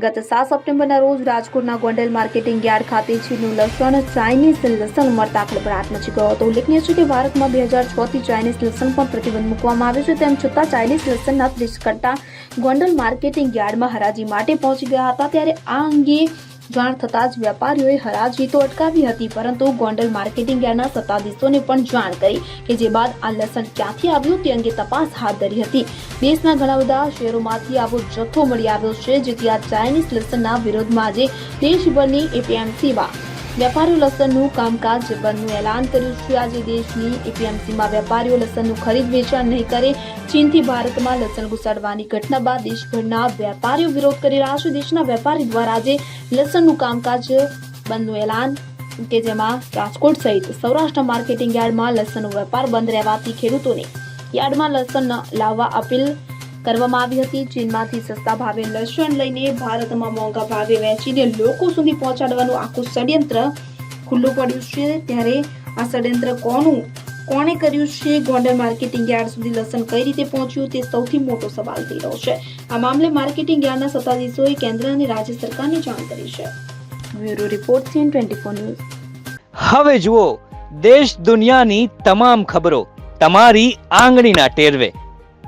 ગત સાત સપ્ટેમ્બરના રોજ રાજકોટના ગોંડલ માર્કેટિંગ યાર્ડ ખાતે ચીનનું લસણ, ચાઇનીઝ લસણ મળતા ખળભળાટ મચી ગયો હતો. ઉલ્લેખનીય છે કે ભારતમાં બે હજાર છથી ચાઇનીઝ લસણ પર પ્રતિબંધ મૂકવામાં આવ્યો છે. તેમ છતાં ચાઇનીઝ લસણના ત્રીસ કરતા ગોંડલ માર્કેટિંગ યાર્ડમાં હરાજી માટે પહોંચી ગયા હતા. ત્યારે આ અંગે જાણ થતાં જ વેપારીઓએ હરાજી તો અટકાવી હતી, પરંતુ ગોંડલ માર્કેટિંગ યાર્ડના સત્તાધીશોને પણ જાણ કરી કે જે બાદ આ લસણ ક્યાંથી આવ્યું તે અંગે તપાસ હાથ ધરી હતી. દેશના ઘણા બધા શહેરોમાંથી આવો જથ્થો મળી આવ્યો છે, જેથી આ ચાઇનીઝ લસણના વિરોધમાં આજે દેશભરની એપીએમસીમાં વેપારીઓ લસણનું કામકાજ બંધનું એલાન કર્યું છે. આજે દેશની એપીએમસીમાં વેપારીઓ લસણનું ખરીદ વેચાણ નહીં કરે. ચીનથી ભારતમાં લસણ ઘુસાડવાની ઘટના બાદ દેશભરના વેપારીઓ વિરોધ કરી રહ્યા છે. દેશના વેપારી દ્વારા આજે લસણનું કામકાજ બંધનું એલાન કે જેમાં રાજકોટ સહિત સૌરાષ્ટ્ર માર્કેટિંગ યાર્ડમાં લસણનો વેપાર બંધ રહેવાથી ખેડૂતોને યાર્ડમાં લસણ લાવવા અપીલ કરવામાં આવી હતી. ચીનમાંથી સસ્તા ભાવે લસણ લઈને ભારતમાં મોંઘા ભાવે વેચીને લોકો સુધી પહોંચાડવાનું આખું ષડયંત્ર ખુલ્લું પડ્યું છે. ત્યારે આ ષડયંત્ર કોનું કોણે કર્યું છે? ગોંડલ માર્કેટિંગ યાર્ડ સુધી લસણ કઈ રીતે પહોંચ્યું તે સૌથી મોટો સવાલ થઈ રહ્યો છે. આ મામલે માર્કેટિંગ યાર્ડના સત્તાધીશોએ કેન્દ્ર અને રાજ્ય સરકારને જાણ કરી છે. Bureau report CN twenty four news. હવે જુઓ દેશ દુનિયાની તમામ ખબરો તમારી આંગળીના ટેરવે.